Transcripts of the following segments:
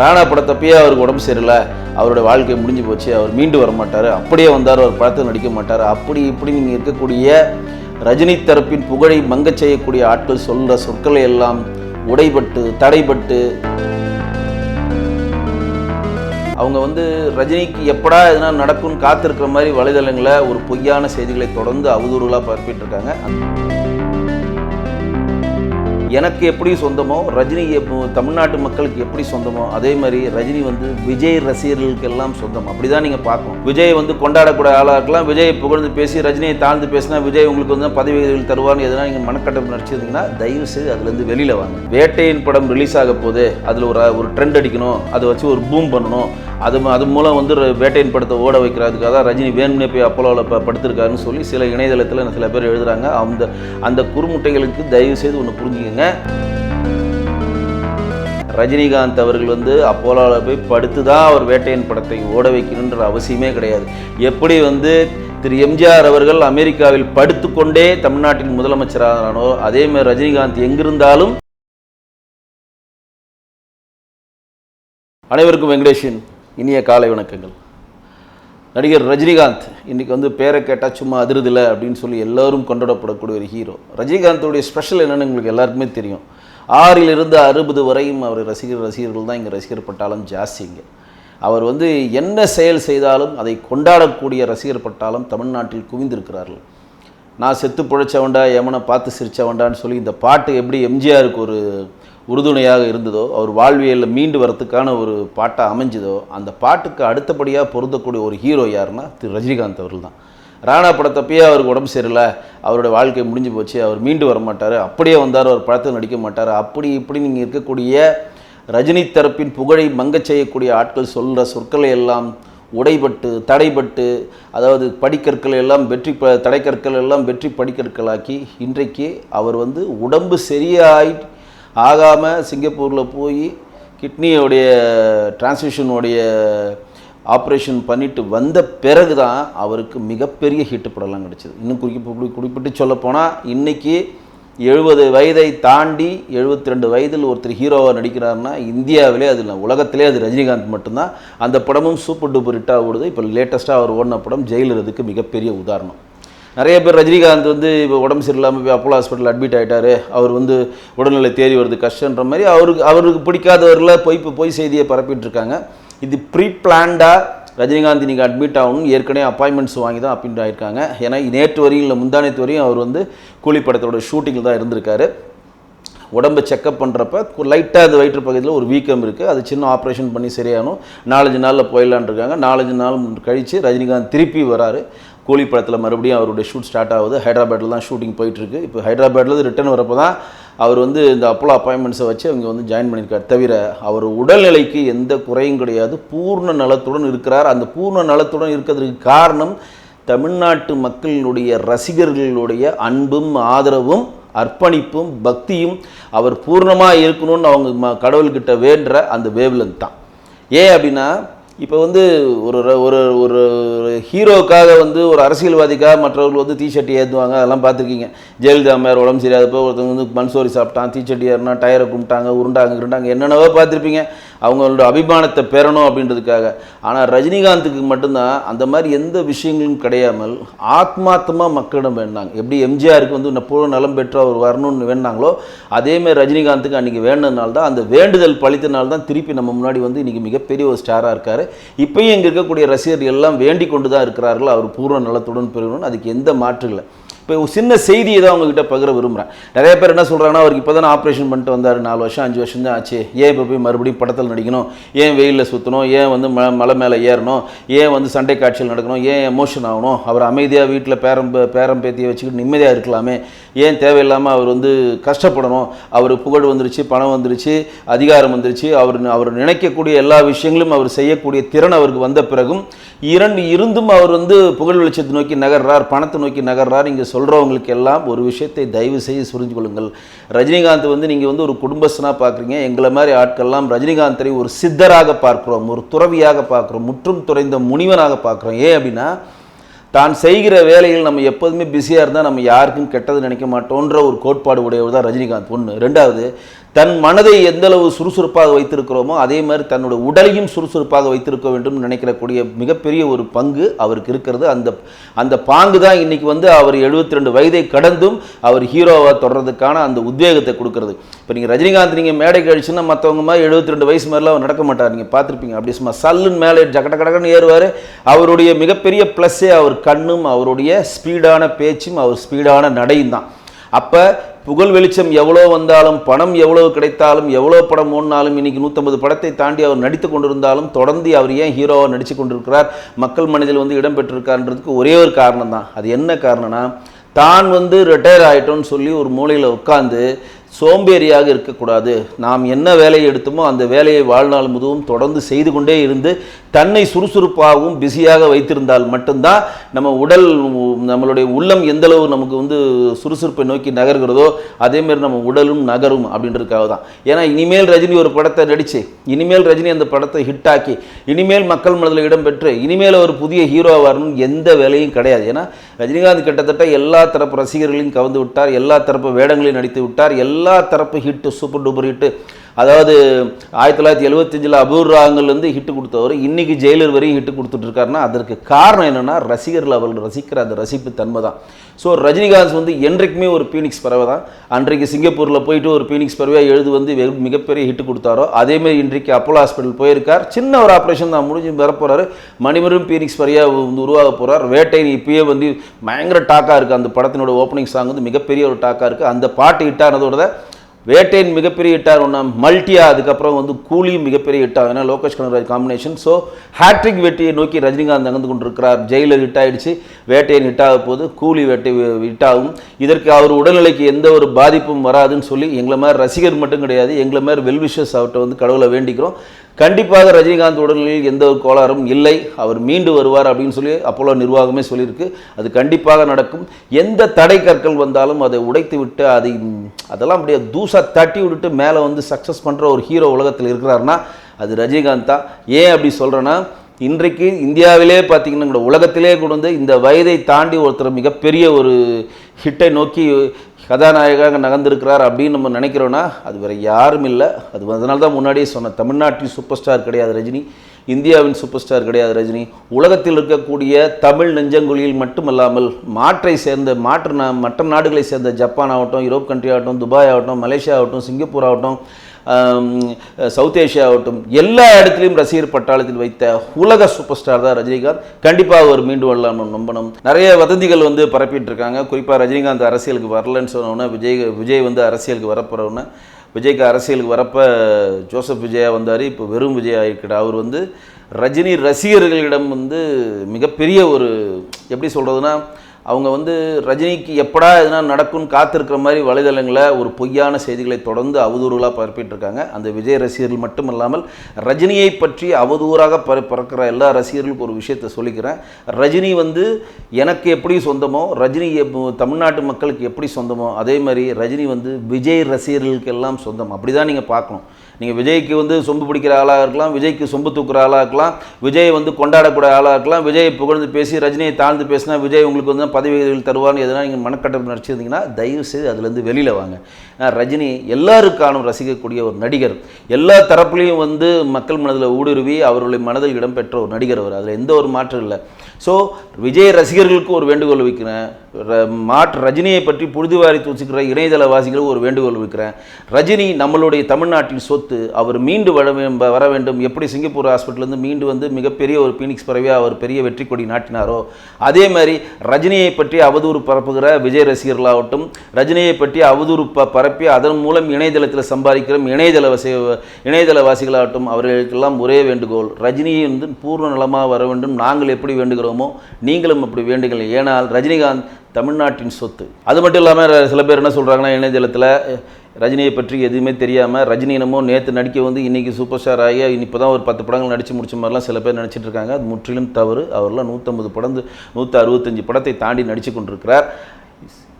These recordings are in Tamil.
ராணா படத்தப்பயே அவருக்கு உடம்பு சரியில்லை. அவருடைய வாழ்க்கை முடிஞ்சு போச்சு. அவர் மீண்டு வர மாட்டார். அப்படியே வந்தார். அவர் படத்தில் நடிக்க மாட்டார். அப்படி இப்படி நீங்கள் இருக்கக்கூடிய ரஜினி தரப்பின் புகழை மங்கச் செய்யக்கூடிய ஆட்கள் சொல்கிற சொற்களை எல்லாம் உடைபட்டு தடைபட்டு அவங்க வந்து ரஜினிக்கு எப்படா எதனா நடக்கும்னு காத்திருக்கிற மாதிரி வலைதளங்களில் ஒரு பொய்யான செய்திகளை தொடர்ந்து அவதூறுகளாக பரப்பிட்டு இருக்காங்க. எனக்கு எப்படி சொந்தமோ ரஜினி தமிழ்நாட்டு மக்களுக்கு எப்படி சொந்தமோ அதே மாதிரி ரஜினி வந்து விஜய் ரசிகர்களுக்கு எல்லாம் சொந்தம். அப்படிதான் நீங்க பார்க்கணும். விஜய் வந்து கொண்டாடக்கூடிய ஆளாக இருக்கலாம் விஜய் புகழ்ந்து பேசி ரஜினியை தாழ்ந்து பேசினா விஜய் உங்களுக்கு வந்து பதவிகள் தருவார்னு எதனா நீங்க மனக்கட்டம் நடிச்சிருந்தீங்கன்னா தயவு செய்து அதுல இருந்து வெளியில வாங்க. வேட்டையின் படம் ரிலீஸ் ஆக போது அதுல ஒரு ஒரு ட்ரெண்ட் அடிக்கணும். அதை வச்சு ஒரு பூம் பண்ணணும். அது ம- அது மூலம் வந்து வேட்டையின் படத்தை ஓட வைக்கிறதுக்காக தான் ரஜினி வேணும்னே போய் அப்போலோவில் ப படுத்திருக்காருன்னு சொல்லி சில இணையதளத்தில் சில பேர் எழுதுறாங்க. அந்த அந்த குறுமுட்டைகளுக்கு தயவு செய்து ஒன்று புரிஞ்சுக்கங்க. ரஜினிகாந்த் அவர்கள் வந்து அப்போலோவில் போய் படுத்து தான் அவர் வேட்டையின் படத்தை ஓட வைக்கணுன்ற அவசியமே கிடையாது. எப்படி வந்து திரு எம்ஜிஆர் அவர்கள் அமெரிக்காவில் படுத்துக்கொண்டே தமிழ்நாட்டின் முதலமைச்சரானோ அதே மாதிரி ரஜினிகாந்த் எங்கிருந்தாலும் அனைவருக்கும் வெங்கடேஷன் இனிய காலை வணக்கங்கள். நடிகர் ரஜினிகாந்த் இன்றைக்கி வந்து பேரை கேட்டால் சும்மா அதிருதில்ல அப்படின்னு சொல்லி எல்லோரும் கொண்டாடப்படக்கூடிய ஒரு ஹீரோ ரஜினிகாந்தோடைய ஸ்பெஷல் என்னன்னு உங்களுக்கு எல்லாருக்குமே தெரியும். ஆறிலிருந்து அறுபது வரையும் அவர் ரசிகர் ரசிகர்கள் தான் இங்கே ரசிகர் பட்டாலும் ஜாஸ்திங்க அவர் வந்து என்ன செயல் செய்தாலும் அதை கொண்டாடக்கூடிய ரசிகர் பட்டாலும் தமிழ்நாட்டில் குவிந்திருக்கிறார்கள். நான் செத்து பிழைச்சவண்டா எமனை பார்த்து சிரிச்சவண்டான்னு சொல்லி இந்த பாட்டு எப்படி எம்ஜிஆருக்கு ஒரு உறுதுணையாக இருந்ததோ அவர் வாழ்வியலில் மீண்டு வரத்துக்கான ஒரு பாட்டாக அமைஞ்சதோ அந்த பாட்டுக்கு அடுத்தபடியாக பொருந்தக்கூடிய ஒரு ஹீரோ யாருன்னா திரு ரஜினிகாந்த் அவர்கள் தான் ராணா படத்தப்பயே அவருக்கு உடம்பு சரியில்லை. அவருடைய வாழ்க்கை முடிஞ்சு போச்சு. அவர் மீண்டு வர மாட்டார் அப்படியே வந்தார். அவர் படத்தில் நடிக்க மாட்டார். அப்படி இப்படி நீங்கள் இருக்கக்கூடிய ரஜினி தரப்பின் புகழை மங்கச் செய்யக்கூடிய ஆட்கள் சொல்கிற சொற்களை எல்லாம் உடைபட்டு தடைபட்டு அதாவது படிக்கற்கள் எல்லாம் வெற்றி ப தடைக்கற்கள் எல்லாம் வெற்றி படிக்கற்களாக்கி இன்றைக்கு அவர் வந்து உடம்பு சரியாய் ஆகாமல் சிங்கப்பூரில் போய் கிட்னியோடைய டிரான்ஸ்மிஷனுடைய ஆப்ரேஷன் பண்ணிட்டு வந்த பிறகு தான் அவருக்கு மிகப்பெரிய ஹிட் படம்லாம் கிடச்சிது. இன்னும் குறிப்பிட்டு குறிப்பிட்டு சொல்லப்போனால் இன்றைக்கி எழுபது வயதை தாண்டி எழுபத்தி ரெண்டு வயதில் ஒருத்தர் ஹீரோவாக நடிக்கிறாருன்னா இந்தியாவிலே அது இல்லை உலகத்திலே அது ரஜினிகாந்த் மட்டும்தான். அந்த படமும் சூப்பர் டூப்பர் ஹிட்டாக ஓடுது. இப்போ லேட்டஸ்ட்டாக அவர் ஓடின படம் ஜெயிலருக்கு மிகப்பெரிய உதாரணம். நிறைய பேர் ரஜினிகாந்த் வந்து இப்போ உடம்பு சரியில்லாமல் போய் அப்போலோ ஹாஸ்பிட்டல் அட்மிட் ஆகிட்டாரு அவர் வந்து உடல்நிலை தேறி வருது கஷ்டன்ற மாதிரி அவருக்கு அவருக்கு பிடிக்காதவர்கள பொய் பொய் செய்தியை பரப்பிட்டு இருக்காங்க இது ப்ரீ பிளான்டாக ரஜினிகாந்த் நீங்கள் அட்மிட் ஆகணும் ஏற்கனவே அப்பாயின்மெண்ட்ஸ் வாங்கி தான் அட்மிட் ஆகிருக்காங்க ஏன்னா நேற்று வரையும் இல்லை முந்தானத்து வரையும் அவர் வந்து கூலி படத்தோட ஷூட்டிங்கில் தான் இருந்திருக்காரு. உடம்பை செக்கப் பண்ணுறப்ப லைட்டாக அது வயிற்று பகுதியில் ஒரு வீக்கம் இருக்குது அது சின்ன ஆப்ரேஷன் பண்ணி சரியாகணும். நாலஞ்சு நாளில் போயிடலான் இருக்காங்க. நாலஞ்சு நாள் கழித்து ரஜினிகாந்த் திருப்பி வராரு. கூலி படத்தில் மறுபடியும் அவருடைய ஷூட் ஸ்டார்ட் ஆகுது. ஹைதராபாத்தில் தான் ஷூட்டிங் போயிட்டுருக்கு. இப்போ ஹைதராபாத்லேருந்து ரிட்டர்ன் வரப்போ தான் அவர் வந்து இந்த அப்போலோ அப்பாயின்மெண்ட்ஸை வச்சு அவங்க வந்து ஜாயின் பண்ணியிருக்கார். தவிர அவர் உடல்நிலைக்கு எந்த குறையும் கிடையாது. பூர்ண நலத்துடன் இருக்கிறார். அந்த பூர்ண நலத்துடன் இருக்கிறதுக்கு காரணம் தமிழ்நாட்டு மக்களினுடைய ரசிகர்களுடைய அன்பும் ஆதரவும் அர்ப்பணிப்பும் பக்தியும் அவர் பூர்ணமாக இருக்கணும்னு அவங்க ம கடவுள்கிட்ட வேண்டுற அந்த வேவ்லென்த் தான். ஏன் அப்படின்னா இப்போ வந்து ஒரு ஒரு ஒரு ஹீரோக்காக வந்து ஒரு அரசியல்வாதிக்காக மற்றவர்கள் வந்து தீச்சட்டி ஏற்றுவாங்க அதெல்லாம் பார்த்துருக்கீங்க. ஜெயலலிதா மேர் உடம்பு சரியாதப்போ ஒருத்தவங்க வந்து மண்சோரி சாப்பிட்டான் தீச்சட்டி ஏறினா டயரை கும்பிட்டாங்க உருண்டாங்க உருண்டாங்க என்னென்னவோ பார்த்துருப்பீங்க. அவங்களோட அபிமானத்தை பெறணும் அப்படின்றதுக்காக. ஆனால் ரஜினிகாந்துக்கு மட்டும்தான் அந்த மாதிரி எந்த விஷயங்களும் கிடையாமல் ஆத்மார்த்தமாக மக்களிடம் வேண்டாங்க எப்படி எம்ஜிஆருக்கு வந்து எப்போ நலம் பெற்று அவர் வரணும்னு வேண்டாங்களோ அதேமாதிரி ரஜினிகாந்துக்கு அன்றைக்கி வேண்டதுனால தான் அந்த வேண்டுதல் பழித்தனால தான் திருப்பி நம்ம முன்னாடி வந்து இன்றைக்கி மிகப்பெரிய ஒரு ஸ்டாராக இருக்கார். இப்பயும் இங்கே இருக்கக்கூடிய ரசிகர்கள் எல்லாம் வேண்டிக் கொண்டு தான் இருக்கிறார்கள். அவர் பூர்ண நலத்துடன் பெறணும்னு அதுக்கு எந்த மாற்று இல்லை. இப்போ ஒரு சின்ன செய்தியை தான் அவங்ககிட்ட பகிர விரும்புகிறேன் நிறைய பேர் என்ன சொல்கிறாங்கன்னா அவருக்கு இப்போ தானே ஆப்ரேஷன் பண்ணிட்டு வந்தார். நாலு வருஷம் அஞ்சு வருஷம் தான் ஆச்சு. ஏன் இப்போ போய் மறுபடியும் படத்தில் நடிக்கணும்? ஏன் வெயிலில் சுற்றணும் ஏன் வந்து ம மலை மேலே ஏறணும்? ஏன் வந்து சண்டை காட்சியில் நடக்கணும்? ஏன் எமோஷன் ஆகணும்? அவர் அமைதியாக வீட்டில் பேரம் பேரம் பேத்தியை வச்சுக்கிட்டு நிம்மதியாக இருக்கலாமே. ஏன் தேவையில்லாமல் அவர் வந்து கஷ்டப்படணும்? அவர் புகழ் வந்துருச்சு பணம் வந்துருச்சு அதிகாரம் வந்துருச்சு. அவர் அவர் நினைக்கக்கூடிய எல்லா விஷயங்களும் அவர் செய்யக்கூடிய திறன் அவருக்கு வந்த பிறகும் இரண்டு இருந்தும் அவர் வந்து புகழ் வெளிச்சத்தை நோக்கி நகர்றார் பணத்தை நோக்கி நகர்றார் இங்கே சொல்கிறவங்களுக்கு எல்லாம் ஒரு விஷயத்தை தயவு செய்து புரிஞ்சு கொள்ளுங்கள் ரஜினிகாந்த் வந்து நீங்கள் வந்து ஒரு குடும்பஸ்தனாக பார்க்குறீங்க எங்களை மாதிரி ஆட்கள்லாம் ரஜினிகாந்தரை ஒரு சித்தராக பார்க்குறோம் ஒரு துறவியாக பார்க்குறோம் முற்றும் துறைந்த முனிவனாக பார்க்குறோம். ஏன் அப்படின்னா தான் செய்கிற வேலையில் நம்ம எப்போதுமே பிஸியாக இருந்தால் நம்ம யாருக்கும் கெட்டது நினைக்க மாட்டோன்ற ஒரு கோட்பாடு உடையவர் தான் ரஜினிகாந்த். ஒன்று ரெண்டாவது தன் மனதை எந்தளவு சுறுசுறுப்பாக வைத்திருக்கிறோமோ அதே மாதிரி தன்னோட உடலையும் சுறுசுறுப்பாக வைத்திருக்க வேண்டும் நினைக்கிறக்கூடிய மிகப்பெரிய ஒரு பங்கு அவருக்கு இருக்கிறது. அந்த அந்த பாங்கு தான் இன்றைக்கி வந்து அவர் 72 ரெண்டு வயதை கடந்தும் அவர் ஹீரோவாக தொடர்றதுக்கான அந்த உத்வேகத்தை கொடுக்கறது. இப்போ நீங்கள் ரஜினிகாந்த் நீங்கள் மேடை கழிச்சுன்னா மற்றவங்க மாதிரி 72 ரெண்டு வயசு மாதிரிலாம் அவர் நடக்க மாட்டார். நீங்கள் பார்த்துருப்பீங்க. அப்படி சும்மா சல்லுன்னு மேலே ஜகட கடகன்னு ஏறுவார். அவருடைய மிகப்பெரிய ப்ளஸ்ஸே அவர் கண்ணும் அவருடைய ஸ்பீடான பேச்சும் அவர் ஸ்பீடான நடையும் தான். அப்போ புகழ் வெளிச்சம் எவ்வளோ வந்தாலும் பணம் எவ்வளோ கிடைத்தாலும் எவ்வளோ படம் ஓடினாலும் இன்னைக்கு நூற்றம்பது படத்தை தாண்டி அவர் நடித்து கொண்டிருந்தாலும் தொடர்ந்து அவர் ஏன் ஹீரோவாக நடித்து கொண்டிருக்கிறார்? மக்கள் மனதில் வந்து இடம் பெற்றிருக்கார்ன்றதுக்கு ஒரே ஒரு காரணம் தான் அது என்ன காரணம்னா தான் வந்து ரிட்டையர் ஆகிட்டோன்னு சொல்லி ஒரு மூலையில் உட்காந்து சோம்பேறியாக இருக்கக்கூடாது. நாம் என்ன வேலையை எடுத்தோமோ அந்த வேலையை வாழ்நாள் முதுவும் தொடர்ந்து செய்து கொண்டே இருந்து தன்னை சுறுசுறுப்பாகவும் பிஸியாக வைத்திருந்தால் மட்டும்தான் நம்ம உடல் நம்மளுடைய உள்ளம் எந்த அளவு நமக்கு வந்து சுறுசுறுப்பை நோக்கி நகர்கிறதோ அதேமாரி நம்ம உடலும் நகரும் அப்படின்றதுக்காக தான். ஏன்னா இனிமேல் ரஜினி ஒரு படத்தை நடித்து இனிமேல் ரஜினி அந்த படத்தை ஹிட் ஆக்கி இனிமேல் மக்கள் மனதில் இடம்பெற்று இனிமேல் ஒரு புதிய ஹீரோ வரணும் எந்த வேலையும் கிடையாது. ஏன்னா ரஜினிகாந்த் கிட்டத்தட்ட எல்லா தரப்பு ரசிகர்களையும் கவர்ந்து விட்டார் எல்லா தரப்பு வேடங்களையும் நடித்து விட்டார் எல்லா எல்லா தரப்பு ஹிட்டு சூப்பர் டூப்பர் ஹிட்டு அதாவது ஆயிரத்தி தொள்ளாயிரத்தி எழுபத்தஞ்சில் அபூர் ராகங்கள்லேருந்து ஹிட்டு கொடுத்தவர் இன்றைக்கி ஜெயிலர் வரையும் ஹிட்டு கொடுத்துட்ருக்காருன்னா அதற்கு காரணம் என்னென்னா ரசிகர்கள் அவர்கள் ரசிக்கிற அந்த ரசிப்பு தன்மை தான் ஸோ ரஜினிகாந்த் வந்து என்றைக்குமே ஒரு பீனிக்ஸ் பறவை தான். அன்றைக்கு சிங்கப்பூரில் போயிட்டு ஒரு பீனிக்ஸ் பறவையாக எழுது வந்து வெகு- மிகப்பெரிய ஹிட்டு கொடுத்தாரோ அதேமாரி இன்றைக்கு அப்போலோ ஹாஸ்பிட்டல் போயிருக்கார். சின்ன ஒரு ஆப்ரேஷன் தான் முடிஞ்சு வரப்போகிறாரு மணிமரும் பீனிக்ஸ் பறவையாக வந்து உருவாக போகிறார் வேட்டை இப்பயே வந்து பயங்கர டாக்காக இருக்குது அந்த படத்தினோட ஓப்பனிங் சாங் வந்து மிகப்பெரிய ஒரு டாக்காக இருக்குது அந்த பாட்டு ஹிட்டானதோட தான் வேட்டையின் மிகப்பெரிய ஹிட்டார் ஒன்றா மல்டியா அதுக்கப்புறம் வந்து கூலி மிகப்பெரிய இட்டார் ஏன்னா Lokesh Kanagaraj combination so hat-trick வெட்டியை நோக்கி ரஜினிகாந்த் நகர்ந்து கொண்டிருக்கிறார். ஜெயிலர் ஹிட் ஆயிடுச்சு. வேட்டையின் ஹிட் ஆக போது கூலி வேட்டை ஹிட் ஆகும். இதற்கு அவர் உடல்நிலைக்கு எந்த ஒரு பாதிப்பும் வராதுன்னு சொல்லி எங்களை மாதிரி ரசிகர் மட்டும் கிடையாது எங்களை மாதிரி வெல்விஷஸ் அவர்கிட்ட வந்து கடவுளை வேண்டிக்கிறோம். கண்டிப்பாக ரஜினிகாந்த் உடல்நிலையில் எந்த ஒரு கோளாறும் இல்லை. அவர் மீண்டு வருவார் அப்படின்னு சொல்லி அப்போலோ நிர்வாகமே சொல்லியிருக்கு. அது கண்டிப்பாக நடக்கும். எந்த தடை கற்கள் வந்தாலும் அதை உடைத்து விட்டு அதை அதெல்லாம் அப்படியே தூசு தட்டி விட்டுட்டு மேலே வந்து சக்ஸஸ் பண்ணுற ஒரு ஹீரோ உலகத்தில் இருக்கிறாருன்னா அது ரஜினிகாந்த் தான். ஏன் அப்படி சொல்கிறேன்னா இன்றைக்கு இந்தியாவிலே பார்த்தீங்கன்னா கூட உலகத்திலே கூட வந்து இந்த வயதை தாண்டி ஒருத்தர் மிகப்பெரிய ஒரு ஹிட்டை நோக்கி கதாநாயகராக நகர்ந்திருக்கிறார் அப்படின்னு நம்ம நினைக்கிறோன்னா அது வேறு யாரும் இல்லை. அது அதனால தான் முன்னாடியே சொன்னேன் தமிழ்நாட்டின் சூப்பர் ஸ்டார் கிடையாது ரஜினி. இந்தியாவின் சூப்பர் ஸ்டார் கிடையாது ரஜினி. உலகத்தில் இருக்கக்கூடிய தமிழ் நெஞ்சங்குழியில் மட்டுமல்லாமல் மாற்றை சேர்ந்த மாற்று நா மற்ற நாடுகளை சேர்ந்த ஜப்பான் ஆகட்டும் யூரோப் கண்ட்ரி ஆகட்டும் துபாய் ஆகட்டும் மலேசியா ஆகட்டும் சிங்கப்பூர் ஆகட்டும் சவுத் ஏஷியா ஆகட்டும் எல்லா இடத்துலையும் ரசிகர் பட்டாளத்தில் வைத்த உலக சூப்பர் ஸ்டார் தான் ரஜினிகாந்த். கண்டிப்பாக அவர் மீண்டு வரலாம் நம்பணும். நிறைய வதந்திகள் வந்து பரப்பிட்டு இருக்காங்க. குறிப்பாக ரஜினிகாந்த் அரசியலுக்கு வரலன்னு சொன்னோன்னே விஜய் விஜய் வந்து அரசியலுக்கு வரப்போறவுடனே விஜய்க்கு அரசியலுக்கு வரப்போ ஜோசப் விஜயா வந்தார். இப்போ வெறும் விஜய் ஆகிருக்கிறார் அவர் வந்து ரஜினி ரசிகர்களிடம் வந்து மிகப்பெரிய ஒரு எப்படி சொல்கிறதுனா அவங்க வந்து ரஜினிக்கு எப்படா எதுனா நடக்கும்னு காத்திருக்கிற மாதிரி வலைதளங்களில் ஒரு பொய்யான செய்திகளை தொடர்ந்து அவதூறுகளாக பரப்பிட்டு இருக்காங்க அந்த விஜய் ரசிகர்கள் மட்டுமல்லாமல் ரஜினியை பற்றி அவதூறாக பர பறக்கிற எல்லா ரசிகர்களுக்கும் ஒரு விஷயத்தை சொல்லிக்கிறேன். ரஜினி வந்து எனக்கு எப்படி சொந்தமோ ரஜினி தமிழ்நாட்டு மக்களுக்கு எப்படி சொந்தமோ அதே மாதிரி ரஜினி வந்து விஜய் ரசிகர்களுக்கு எல்லாம் சொந்தம். அப்படி தான் நீங்கள் பார்க்கணும். நீங்கள் விஜய்க்கு வந்து சொம்பு பிடிக்கிற ஆளாக இருக்கலாம் விஜய்க்கு சொம்பு தூக்குற ஆளாக இருக்கலாம் விஜய் வந்து கொண்டாடக்கூடிய ஆளாக இருக்கலாம் விஜய் புகழ்ந்து பேசி ரஜினியை தாழ்ந்து பேசினா விஜய் உங்களுக்கு வந்து பதவிகள் தருவார்னு எதனா நீங்கள் மனக்கட்டம் நடிச்சிருந்தீங்கன்னா தயவு செய்து அதுலேருந்து வெளியில் வாங்க. ரஜினி எல்லாருக்கானும் ரசிக்கக்கூடிய ஒரு நடிகர். எல்லா தரப்புலையும் வந்து மக்கள் மனதில் ஊடுருவி அவர்களுடைய மனதில் இடம்பெற்ற ஒரு நடிகர் அவர். அதில் எந்த ஒரு மாற்றம் இல்லை. ஸோ விஜய் ரசிகர்களுக்கு ஒரு வேண்டுகோள் வைக்கிறேன் மாற்று ரஜினியை பற்றி புழுதுவாரி தூசிக்கிற இணையதள வாசிகளுக்கு ஒரு வேண்டுகோள் வைக்கிறேன் ரஜினி நம்மளுடைய தமிழ்நாட்டின் சொத்து அவர் மீண்டு வர வே- வர வேண்டும். எப்படி சிங்கப்பூர் ஹாஸ்பிட்டலேருந்து மீண்டு வந்து மிகப்பெரிய ஒரு பீனிக்ஸ் பறவையாக அவர் பெரிய வெற்றி கொடி நாட்டினாரோ அதே மாதிரி ரஜினியை பற்றி அவதூறு பரப்புகிற விஜய் ரசிகர்களாகட்டும் ரஜினியை பற்றி அவதூறு ப பரப்பி அதன் மூலம் இணையதளத்தில் சம்பாதிக்கிற இணையதள வசி இணையதளவாசிகளாகட்டும் அவர்களுக்கெல்லாம் ஒரே வேண்டுகோள். ரஜினியை வந்து பூர்ண நலமாக வர வேண்டும். நாங்கள் எப்படி வேண்டுகிறோமோ நீங்களும் அப்படி வேண்டுங்கள். ஏனால் ரஜினிகாந்த் தமிழ்நாட்டின் சொத்து. அது மட்டும் இல்லாமல் சில பேர் என்ன சொல்கிறாங்கன்னா இணையதளத்தில் ரஜினியை பற்றி எதுவுமே தெரியாமல் ரஜினி என்னமோ நேற்று நடிக்க வந்து இன்றைக்கி சூப்பர் ஸ்டார் ஆகி இப்போ தான் ஒரு பத்து படங்கள் நடித்து முடிச்ச மாதிரிலாம் சில பேர் நினச்சிட்டு இருக்காங்க. அது முற்றிலும் தவறு. அவர்லாம் நூற்றம்பது படம் நூற்றி அறுபத்தஞ்சு படத்தை தாண்டி நடித்து கொண்டிருக்கிறார்.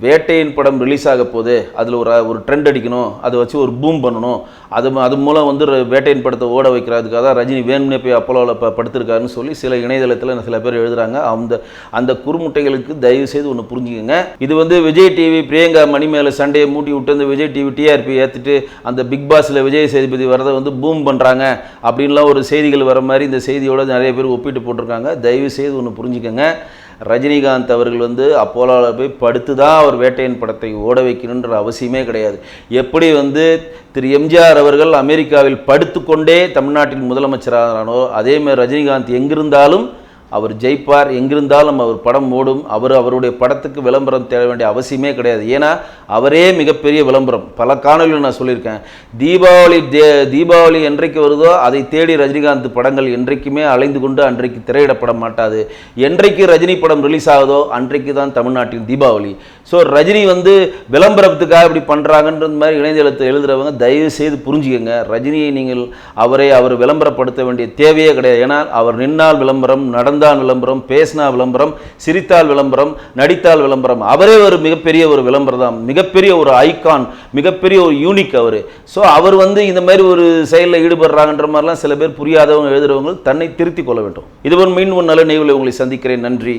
வேட்டையின் படம் ரிலீஸ் ஆக போது அதில் ஒரு ஒரு ட்ரெண்ட் அடிக்கணும் அதை வச்சு ஒரு பூம் பண்ணணும். அது ம- அது மூலம் வந்து வேட்டையின் படத்தை ஓட வைக்கிறதுக்காக தான் ரஜினி வேணும்னே போய் அப்போலோவில் ப படுத்திருக்காருன்னு சொல்லி சில இணையதளத்தில் சில பேர் எழுதுறாங்க. அந்த அந்த குறுமுட்டைகளுக்கு தயவு செய்து ஒன்று புரிஞ்சுக்கோங்க. இது வந்து விஜய் டிவி பிரியங்கா மணி மேலே சண்டையை மூட்டி விட்டு அந்த விஜய் டிவி டிஆர்பி ஏற்றிட்டு அந்த பிக் பாஸில் விஜய் சேதுபதி வரதை வந்து பூம் பண்ணுறாங்க அப்படின்லாம் ஒரு செய்திகள் வர மாதிரி இந்த செய்தியோட நிறைய பேர் ஒப்பிட்டு போட்டிருக்காங்க. தயவு செய்து ஒன்று புரிஞ்சுக்கோங்க. ரஜினிகாந்த் அவர்கள் வந்து அப்போலாவில் போய் படுத்து தான் அவர் வேட்டையின் படத்தை ஓட வைக்கணுன்ற அவசியமே கிடையாது. எப்படி வந்து திரு எம்ஜிஆர் அவர்கள் அமெரிக்காவில் படுத்துக்கொண்டே தமிழ்நாட்டின் முதலமைச்சரானாரோ அதே மாதிரி ரஜினிகாந்த் எங்கிருந்தாலும் அவர் ஜெயிப்பார். எங்கிருந்தாலும் அவர் படம் ஓடும். அவர் அவருடைய படத்துக்கு விளம்பரம் தேட வேண்டிய அவசியமே கிடையாது. ஏன்னா அவரே மிகப்பெரிய விளம்பரம். பல காணொலியில் நான் சொல்லியிருக்கேன். தீபாவளி தே தீபாவளி என்றைக்கு வருதோ அதை தேடி ரஜினிகாந்த் படங்கள் என்றைக்குமே அலைந்து கொண்டு அன்றைக்கு திரையிடப்பட மாட்டாது. என்றைக்கு ரஜினி படம் ரிலீஸ் ஆகுதோ அன்றைக்கு தான் தமிழ்நாட்டின் தீபாவளி. ஸோ ரஜினி வந்து விளம்பரத்துக்காக இப்படி பண்ணுறாங்கன்றது மாதிரி இணையதளத்தை எழுதுறவங்க தயவு செய்து புரிஞ்சுக்கங்க. ரஜினியை நீங்கள் அவரை அவர் விளம்பரப்படுத்த வேண்டிய தேவையே கிடையாது. ஏன்னா அவர் நின்னால் விளம்பரம் நடந்தால் விளம்பரம் பேசினா விளம்பரம் சிரித்தால் விளம்பரம் நடித்தால் விளம்பரம். அவரே ஒரு மிகப்பெரிய ஒரு விளம்பரம் தான் மிகப்பெரிய ஒரு ஐகான் மிகப்பெரிய ஒரு யூனிக் அவர். ஸோ அவர் வந்து இந்த மாதிரி ஒரு செயலில் ஈடுபடுறாங்கன்ற மாதிரிலாம் சில பேர் புரியாதவங்க எழுதுறவங்க தன்னை திருத்திக் கொள்ள வேண்டும். இதுவன் மீன் ஒரு நல்ல நினைவில் உங்களை சந்திக்கிறேன். நன்றி.